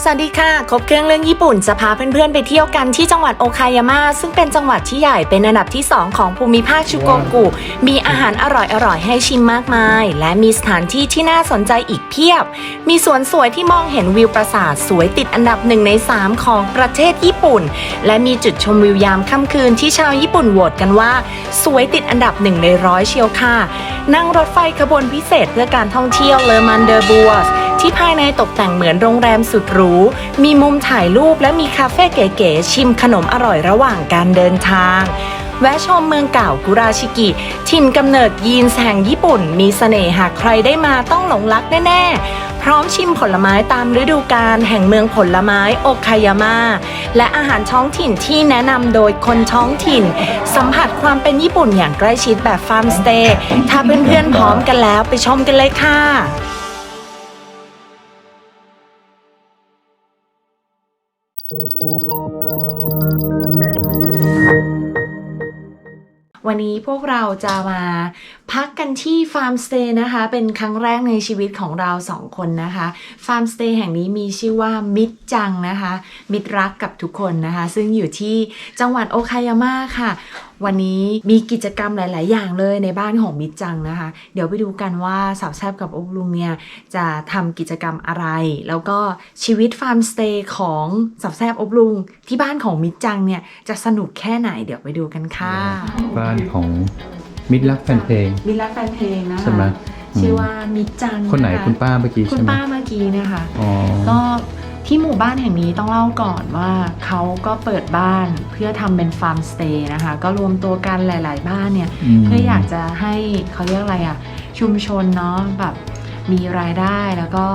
สวัสดีค่ะ ครบเครื่องเรื่องญี่ปุ่นจะพาเพื่อนๆไปเที่ยวกันที่จังหวัดโอคายาม่าซึ่งเป็นจังหวัดที่ใหญ่เป็นอันดับที่ 2 ของภูมิภาคชูโกกุ มีอาหารอร่อยๆ ให้ชิมมากมาย และมีสถานที่ที่น่าสนใจอีกเพียบ มีสวนสวยที่มองเห็นวิวปราสาทสวยติดอันดับหนึ่งใน 3 ของประเทศญี่ปุ่น และมีจุดชมวิวยามค่ำคืนที่ชาวญี่ปุ่นโหวตกันว่า สวยติดอันดับหนึ่งในร้อยเชียวค่ะนั่งรถไฟขบวนพิเศษเพื่อการท่องเที่ยวเลอมันเดอร์บัวส ที่ภายในตกแต่งเหมือนโรงแรมสุดหรู มีมุมถ่ายรูปและมีคาเฟ่เก๋ๆชิมขนมอร่อยระหว่างการเดินทางแวะชมเมืองเก่ากุราชิกิ ถิ่นกำเนิดยีนแห่งญี่ปุ่น มีเสน่ห์หากใครได้มาต้องหลงรักแน่ ๆ พร้อมชิมผลไม้ตามฤดูกาลแห่งเมืองผลไม้โอคายาม่าและอาหารท้องถิ่นที่แนะนำโดยคนท้องถิ่น สัมผัสความเป็นญี่ปุ่นอย่างใกล้ชิดแบบฟาร์มสเตย์ถ้าเพื่อนๆพร้อมกันแล้วไปชมกันเลยค่ะ วันนี้พวกเราจะมา พักกันที่ฟาร์มสเตย์นะคะ เป็นครั้งแรกในชีวิตของเราสองคนนะคะฟาร์มสเตย์แห่งนี้มีชื่อว่ามิตรจังนะคะ มิตรรักกับทุกคนนะคะ ซึ่งอยู่ที่จังหวัดโอคายาม่าค่ะ วันนี้มีกิจกรรมหลาย ๆ อย่างเลยในบ้านของมิตรจังนะคะ เดี๋ยวไปดูกันว่าสาวแซบกับอบลุงเนี่ยจะทำกิจกรรมอะไร แล้วก็ชีวิตฟาร์มสเตย์ของสาวแซบอบลุง ที่บ้านของมิตรจังเนี่ยจะสนุกแค่ไหนเดี๋ยวไปดูกันค่ะ บ้านของ มิตรรักแฟนเพลง มิตรรักแฟนเพลงนะใช่ไหมคะอืมชื่อว่ามิตรจังคนไหนะะคุณป้าเมื่อกี้คุณใช่ไหมป้าเมื่อกี้นะคะ อ๋อ ก็ที่หมู่บ้านแห่งนี้ต้องเล่าก่อนว่าเขาก็เปิดบ้านเพื่อทำเป็นฟาร์มสเตย์นะคะ ก็รวมตัวกันหลาย ๆ บ้านเนี่ยมเพื่ออยากจะให้เขาเรียกอะไรอะชุมชนเนาะแบบมีรายได้แล้วก็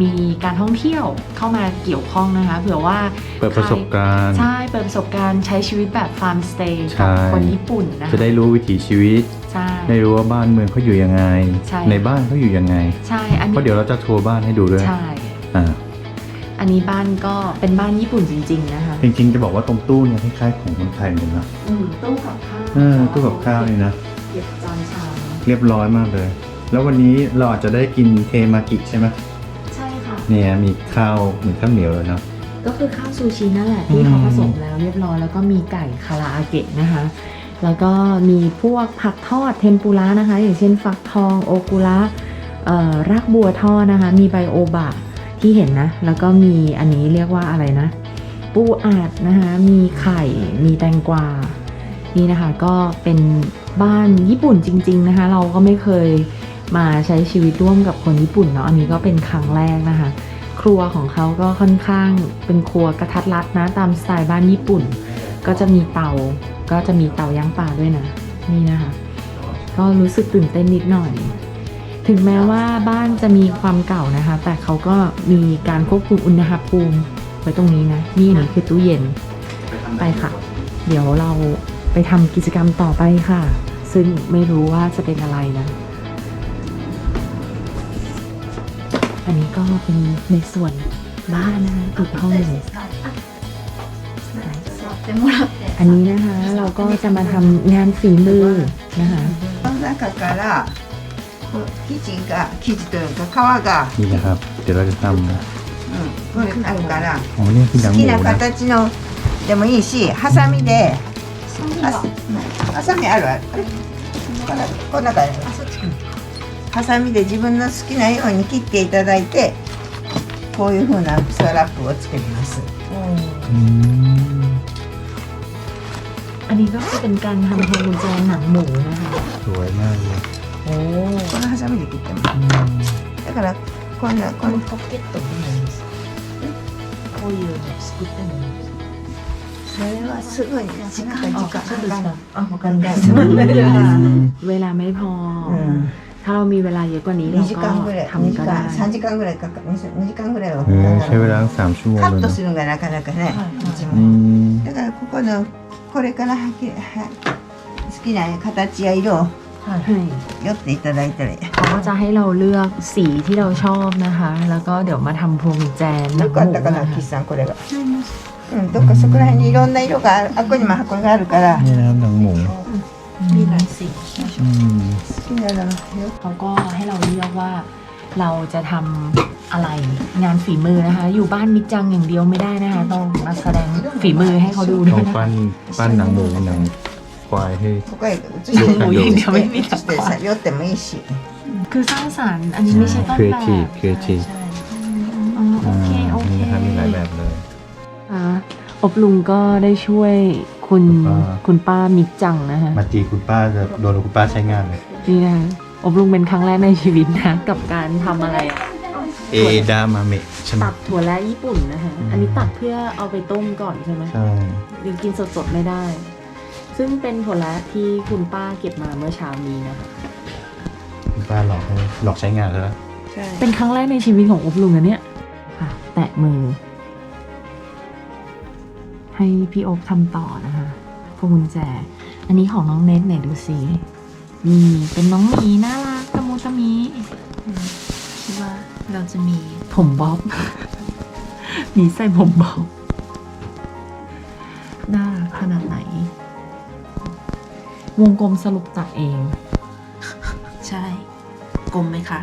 มีการท่องเที่ยวเข้ามาเกี่ยวข้องนะคะเผื่อว่าเปิดประสบการณ์ ใช่เปิดประสบการณ์ใช้ชีวิตแบบฟาร์มสเตย์ใช่ของคนญี่ปุ่นนะคะจะได้รู้วิถีชีวิตใช่ได้รู้ว่าบ้านเมืองเขาอยู่ยังไงใช่บ้านเขาอยู่ยังไงใช่อันเพนี้ราะเดี๋ยวเราจะทัวร์บ้านให้ดูด้วยใช่อ่าอันนี้บ้านก็เป็นบ้านญี่ปุ่นจริง ๆ นะคะ จริง ๆ จะบอกว่าตรงตู้เนี่ยคล้ายๆของคนไทยเหมือนกันนะอืมตู้กับข้าวเออตู้กับข้าวนี่นะเก็บจานชามเรียบร้อยมากเลย แล้ววันนี้เราอาจจะได้กินเทมากิใช่ไหมใช่ค่ะ เนี่ยมีข้าวเหมือนข้าวเหนียวเลยเนาะ ก็คือข้าวซูชินั่นแหละที่เขาผสมแล้วเรียบร้อยแล้วก็มีไก่คาราอาเกะนะคะ แล้วก็มีพวกผักทอดเทมปุระนะคะ อย่างเช่นฟักทองโอกุระเอ่อรากบัวทอดนะคะ มีไบโอบะที่เห็นนะ แล้วก็มีอันนี้เรียกว่าอะไรนะ ปูอัดนะคะ มีไข่ มีแตงกวา นี่นะคะก็เป็นบ้านญี่ปุ่นจริง ๆนะคะ เราก็ไม่เคย มาใช้ชีวิตร่วมกับคนญี่ปุ่นเนาะอันนี้ก็เป็นครั้งแรกนะคะ ครัวของเขาก็ค่อนข้างเป็นครัวกระทัดรัดนะตามสไตล์บ้านญี่ปุ่น ก็จะมีเตา ก็จะมีเตาย่างปลาด้วยนะนี่นะคะ ก็รู้สึกตื่นเต้นนิดหน่อย ถึงแม้ว่าบ้านจะมีความเก่านะคะ แต่เขาก็มีการควบคุมอุณหภูมิไว้ตรงนี้นะนี่นนี้คือตู้เย็นไปค่ะ เดี๋ยวเราไปทำกิจกรรมต่อไปค่ะ ซึ่งไม่รู้ว่าจะเป็นอะไรนะ อันนี้ก็เป็นในส่วนบ้านนะคะอีกห้องหนึ่ง 座ってもらって อันนี้นะคะเราก็จะมาทำงานฝีมือนะคะ この中からこう生地が生地というか皮が、 นี่นะครับ เดี๋ยวเราจะทำ うん、これあるから อ๋อเนี่ยคือหนัง 好 หมู きな นะ 形のでもいいしハサミではハサミあるあるあれこのこの中にある ハサミで自分の好きなように切っていただいてこういう風なストラップをつけます อืม อันนี้ก็คือเป็นการทำพวงกุญแจหนังหมูนะคะ สวยมากเลย โอ้ このハサミで切ってま อืม すだからこんなこのこのポケットになりますこういうの作ってもいいですそれはすぐに時間時間そうですかあわかりまし うんเวลาไม่พออ うん ถ้าเรามีเวลาเยอะกว่านี้เรา 2時 ก็ 間ぐらい2 ทำ 時 ก็ได้ 間3時間ぐらいかかる2時間ぐらいは เออ か ใช้ か เว る ลาตั้งสามชั่วโมง カ เลย ット นะ するのがなかなかね、อืม だからここのこれからはきは好きな形や色を ใช่ 寄っていただいたらいい เขาก็จะให้เราเลือกสีที่เราชอบนะคะ แล้วก็เดี๋ยวมาทำพวงกุญแจหนัง よ ห かっ มู たかなนะคะ 岸さんこれがうんどっかそこら辺にいろんな色があるあっこにも箱があるから นี่นะครับหนังห มู มีหลายสี อืม 好きなのよ เขาก็ให้เราเลือกว่า เราจะทำอะไรงานฝีมือนะคะ อยู่บ้านมิกจังอย่างเดียวไม่ได้นะคะ ต้องมาแสดงฝีมือให้เขาดูด้ ต้ ว อย ง นะ ปั้ คะ นปั้นหนังหมูหนังควายให้ ここへ移 หนังหมูอย่างเดียวไม่มี 移してさ寄ってもいいし คือสร้างสรรค์อันนี้ไม่ใช่ต้น ครีเอ แบบ ทีฟครีเอทีฟ อ๋อโอเคโอเค นี่นะครับมีหลายแบบเลย อ่ะอบลุงก็ได้ช่วย คุณคุณป้าคุณป้ามิกจังนะคะมาจีคุณป้าจะโดนคุณป้าใช้งานเลยนี่นะคะอบลุงเป็นครั้งแรกในชีวิตนะ กับการทำอะไรอะเอดามาเมะใช่ไหมตัดถั่วและญี่ปุ่นนะคะอืมอันนี้ตัดเพื่อเอาไปต้มก่อนใช่ไหมใช่ยังกินสดๆไม่ได้ ซึ่งเป็นถั่วและที่คุณป้าเก็บมาเมื่อเช้านี้นะคะคุณป้าหลอกให้หลอกใช้งานแล้ว ใช่ เป็นครั้งแรกในชีวิตของอบลุงอันเนี้ยค่ะ แตะมือ ให้พี่อบทำต่อนะคะพวงกุญแจ อันนี้ของน้องเนทไหนดูสินี่เป็นน้องหมีน่ารักตะมูตะมีคิดว่าเราจะมีผมบ๊อบหมีใส่ผมบ๊อบน่ารักขนาดไหน วงกลมสรุปตัดเอง ใช่ กลมไหมคะ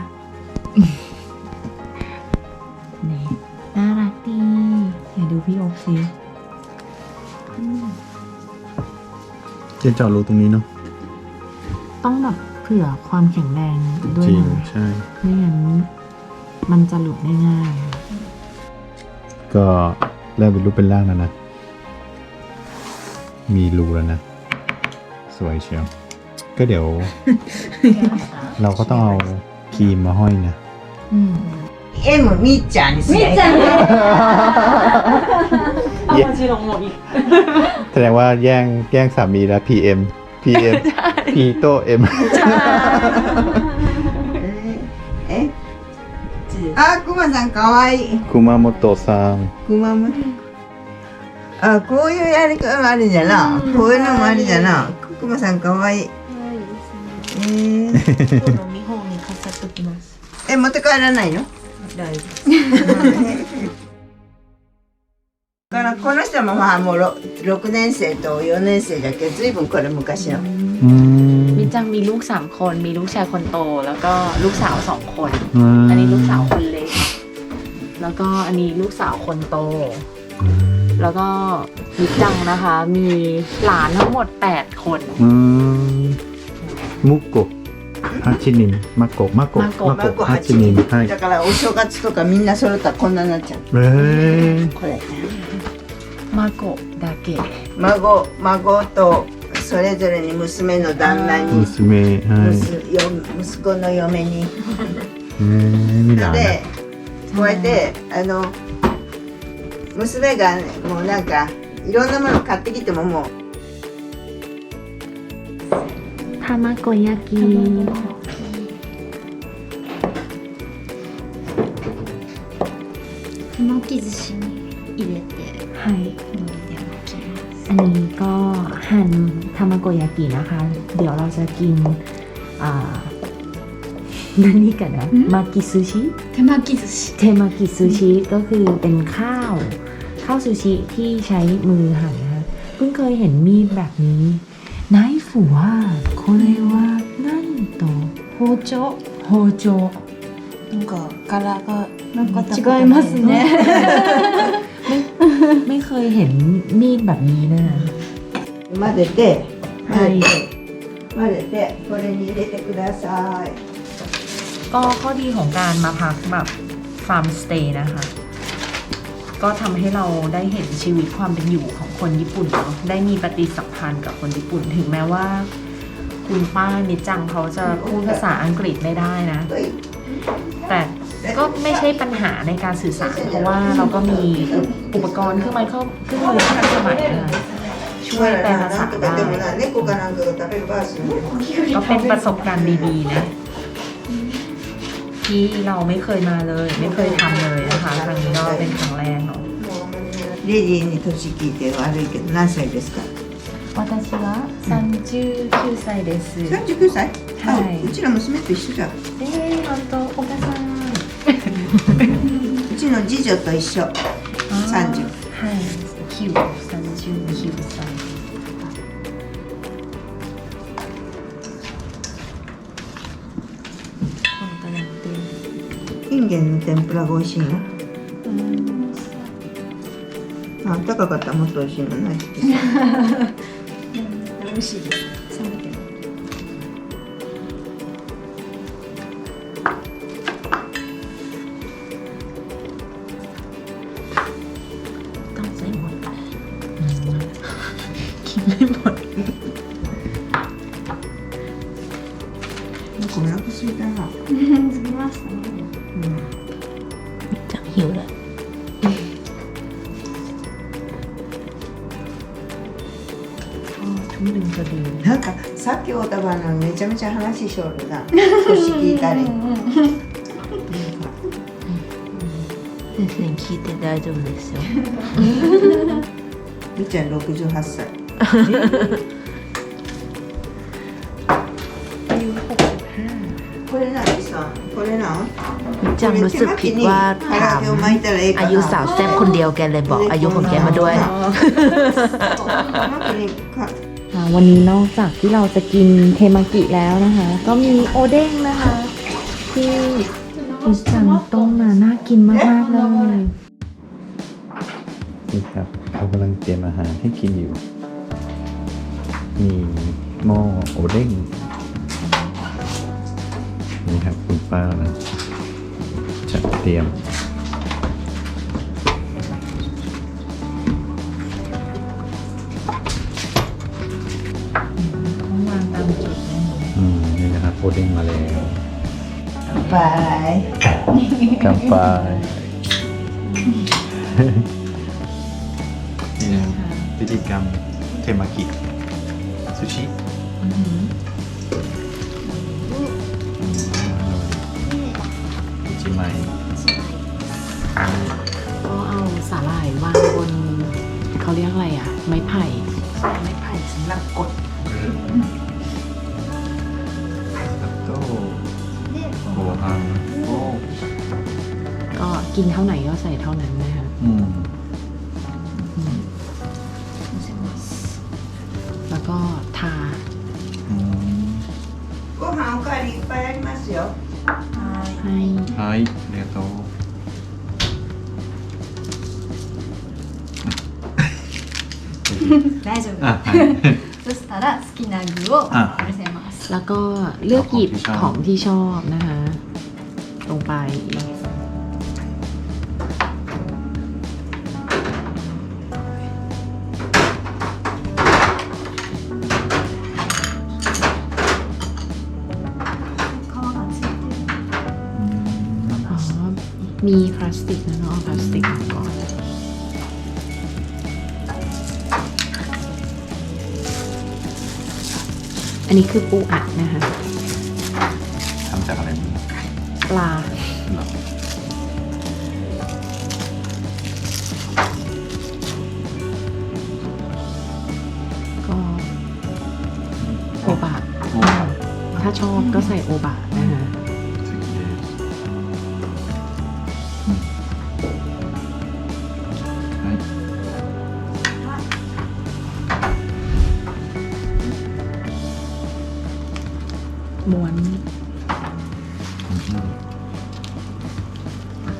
นี่ น่ารักดีเดี๋ยวดูพี่อบสิ เจนเจาะรูตรงนี้เนาะต้องแบบเผื่อความแข็งแรงด้วยจริงนะใช่ ไม่งั้นมันจะหลุดได้ง่ายก็เริ่มเป็นรูปเป็นร่างแล้วนะ มีรูแล้วนะ สวยเชียว ก็เดี๋ยว เราก็ต้องเอาครีมมาห้อยนะ อืม M みっちゃんにすりゃいいから เอามาจีลงหมดอีก แสดงว่าแย่งแย่งสามีแล้ว PM PM P โต M えあくまさんかわいい คุมาโมโตะซัง くまむあこういうやり方もあるんじゃなこういうのもあるじゃなくまさんかわいいえー、今日の見本に飾っときます。え持って帰らないの 大丈だからこの人もまあもう 6, 年生と4年生だけど随分これ昔の อืม มิจังมีลูกสามคน มีลูกชายคนโต แล้วก็ลูกสาวสองคน อืม อันนี้ลูกสาวคนเล็ก แล้วก็อันนี้ลูกสาวคนโต แล้วก็มิจังนะคะ มีหลานทั้งหมด 8 คน อืมมุกโกะ 八人、マコ、マコ、マコ、八人。だからお正月とかみんな揃ったらこんなになっちゃう。ええこれ。マコだけ。孫、孫とそれぞれに娘の旦那に。娘、はい。息子の嫁に。ええみんな。で、こうやってあの娘が、もうなんかいろんなもの買ってきてももう。 มาโกยากิ 夫巻き寿司に入れて ให้ 海苔で巻きます。 อันนี้ก็หั่นทามาโกยากินะคะ เดี๋ยวเราจะกิน อ่านั่นนี่กันนะ มากิซูชิ 手巻き寿司。 เทมากิซูชิก็คือเป็นข้าว ข้าวซูชิที่ใช้มือหั่นนะคะเพิ่งเคยเห็นมีดแบบนี้ ไนฟูว่าโคเรวะนั่นโตโฮโจโฮโจ なんか柄がなんか違いますね。 ไม่ไม่เคยเห็นมีดแบบนี้นะ 混ぜて混はいぜて混ぜてこれに入れてください ก็ข้อดีของการมาพักแบบฟาร์มสเตย์นะคะ ก็ทำให้เราได้เห็นชีวิตความเป็นอยู่ของ คนญี่ปุ่นเนาะได้มีปฏิสัมพันธ์กับคนญี่ปุ่นถึงแม้ว่า คุณป้านิจังเขาจะพูดภาษาอังกฤษไม่ได้นะ แต่ก็ไม่ใช่ปัญหาในการสื่อสาร เพราะว่าเราก็มีอุปกรณ์เครื่องไม้เครื่องมือที่ทันสมัยนะช่วยแปลภาษาได้ก็เป็นประสบการณ์ดีๆนะที่เราไม่เคยมาเลย ไม่เคยทำเลยนะคะครั้งนี้ก็เป็นครั้งแรกเนาะ レディーに年聞いて悪いけど何歳ですか？私は39歳です。39歳？あはい。うちの娘と一緒じゃん。えー、本当？おばさん。うちの次女と一緒。30はいヒュー30のヒューさん本当なんでんげんの天ぷらが美味しいまあ、暖かかったらもっと美味しいもんね。美味しいです。冷めても。ちゃめちゃ話しょるな少し聞いたりなんか全然聞いて大丈夫ですよみーちゃん68歳これ何さこれなん จำรู้สึกผิดว่าถาม 唐揚げを巻いたらええかな อายุสาวแซ่บคนเดียวแกเลยบอกอายุของแกมาด้วย 巻きにか อ่า วันนี้นอกจากที่เราจะกินเทมากิแล้วนะคะ ก็มีโอเด้งนะคะ ที่อิจังต้มมาน่ากินมากๆเลยนี่ครับเขากำลังเตรียมอาหารให้กินอยู่ มีหม้อโอเด้งนี่ครับคุณป้านะจัดเตรียม バイกำปายนี่นะพิธีกรรมเทมากิซูชิอืมอิจิไมก็เอาสาหร่ายวางบนเขาเรียกอะไรอะ ไม้ไผ่ ก็กินเท่าไหนก็ใส่เท่านั้นนะคะ うん แล้วก็ทา ご飯おかわりいっぱいありますよให้ はいありがとう大丈夫あはいそしたら好きな具をあのせます แล้วก็เลือกหยิบ ข ข อ อง ง ที่ ที่ ช ช อ อบ บนะคะ ลงไป 皮が มีพลาสติกนะเนาะเอาพลาสติกออกก่อนอันนี้คือปูอัดนะคะทำจากอะไรบ้างปลาเหรอก็โอบะโอ้ถ้าชอบก็ใส่โอบะ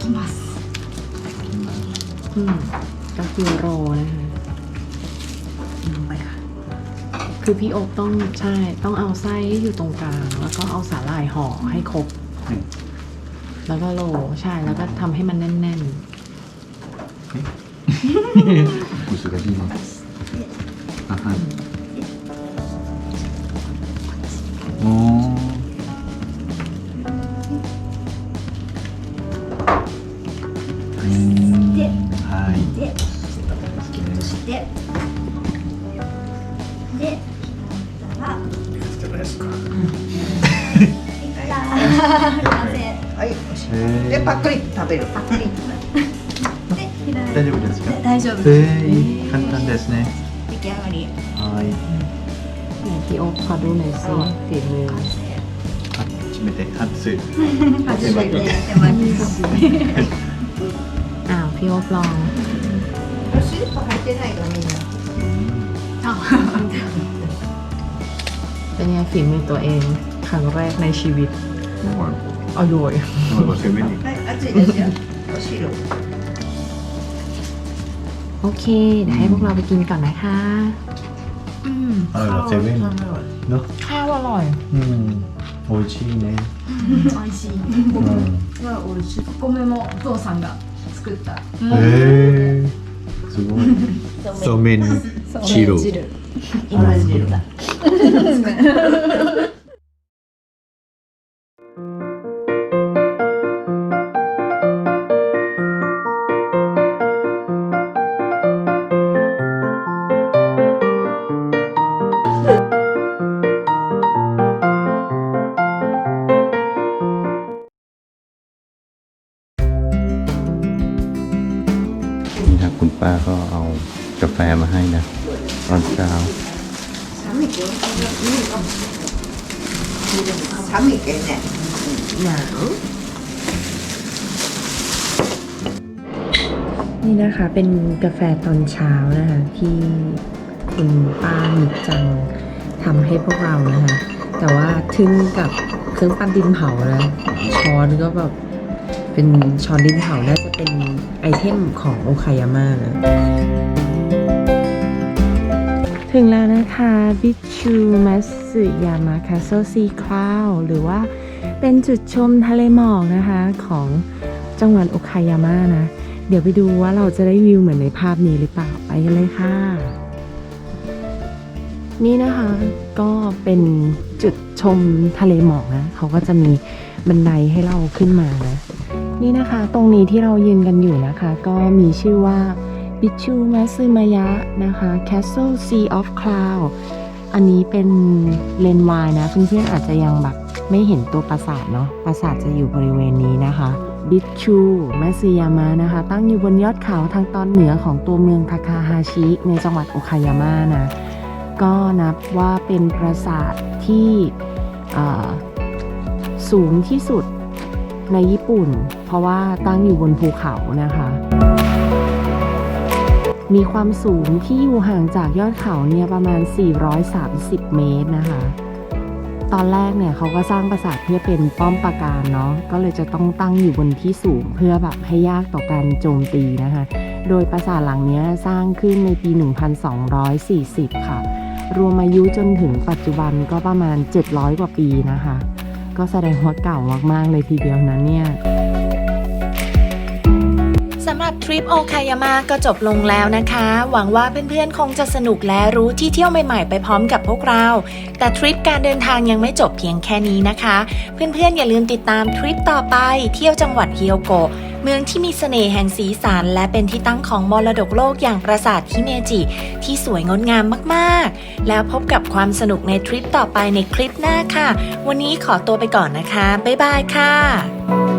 きます อืมก็คือโรนะคะลงไปค่ะ คือพี่โอ๊คต้องใช่ ต้องเอาไส้ให้อยู่ตรงกลาง แล้วก็เอาสาหร่ายห่อให้ครบ はい แล้วก็โรลใช่ แล้วก็ทำให้มันแน่น 難しいねあ へーでパックリ食べるパクリで開い大丈夫ですかて大丈夫ですえー、簡単ですね出来上がりはいๆไหนพี่โอ๊คขอดูหน่อยสิฝีมือ 完成初めて初初めてやってますอ้าว พี่โอ๊คลอง スリッパ履いてないのみんな เป็นไงฝีมือตัวเอง ครั้งแรกในชีวิต あ อร่อย なんか攻めにはい熱いですよお汁 โอเค เดี๋ยวให้พวกเราไปกินก่อนนะคะ อืม あら攻めにの ข้าวอร่อย うん美味しいね美味しいうんは美味しいお米もお父さんが作ったへえすごいそうめん汁今汁だ นี่ เป็นกาแฟตอนเช้านะคะ ที่คุณป้ามิกจังทำให้พวกเรานะคะ แต่ว่าทึ่งกับเครื่องปั้นดินเผานะช้อนก็แบบเป็นช้อนดินเผาน่าจะเป็นไอเทมของโอคายาม่านะถึงแล้วนะคะบิชูมัสึยามาคาโซซีคลาวหรือว่าเป็นจุดชมทะเลหมอกนะคะของจังหวัดโอคายาม่านะ เดี๋ยวไปดูว่าเราจะได้วิวเหมือนในภาพนี้หรือเปล่าไปกันเลยค่ะ นี่นะคะก็เป็นจุดชมทะเลหมอกนะเขาก็จะมีบันไดให้เราขึ้นมานะนี่นะคะตรงนี้ที่เรายืนกันอยู่นะคะ ก็มีชื่อว่าบิชูมัซึมายะนะคะ Castle Sea of Cloud อันนี้เป็นเลนวายนะเพื่อนๆอาจจะยังแบบไม่เห็นตัวปราสาทเนาะปราสาทจะอยู่บริเวณนี้นะคะ บิชูมัซึยามะนะคะ ตั้งอยู่บนยอดเขาทางตอนเหนือของตัวเมืองทาคาฮาชิ ในจังหวัดโอคายาม่านะ ก็นับว่าเป็นปราสาทที่สูงที่สุดในญี่ปุ่น เพราะว่าตั้งอยู่บนภูเขานะคะ มีความสูงที่อยู่ห่างจากยอดเขาเนี่ยประมาณ 430 เมตรนะคะ ตอนแรกเนี่ยเขาก็สร้างปราสาทเพื่อเป็นป้อมปราการเนาะก็เลยจะต้องตั้งอยู่บนที่สูงเพื่อแบบให้ยากต่อการโจมตีนะคะ โดยปราสาทหลังนี้สร้างขึ้นในปี 1240 ค่ะ รวมอายุจนถึงปัจจุบันก็ประมาณ 700 กว่าปีนะคะ ก็แสดงว่าเก่ามากๆเลยทีเดียวนะเนี่ย สำหรับทริปโอคายามาก็จบลงแล้วนะคะ หวังว่าเพื่อนๆ คงจะสนุกและรู้ที่เที่ยวใหม่ๆ ไปพร้อมกับพวกเรา แต่ทริปการเดินทางยังไม่จบเพียงแค่นี้นะคะ เพื่อนๆ อย่าลืมติดตามทริปต่อไป เที่ยวจังหวัดเฮิโอโกะเมืองที่มีเสน่ห์แห่งสีสัน และเป็นที่ตั้งของมรดกโลกอย่างปราสาทฮิเมจิ ที่สวยงดงามมากๆ แล้วพบกับความสนุกในทริปต่อไปในคลิปหน้าค่ะ วันนี้ขอตัวไปก่อนนะคะ บ๊ายบายค่ะ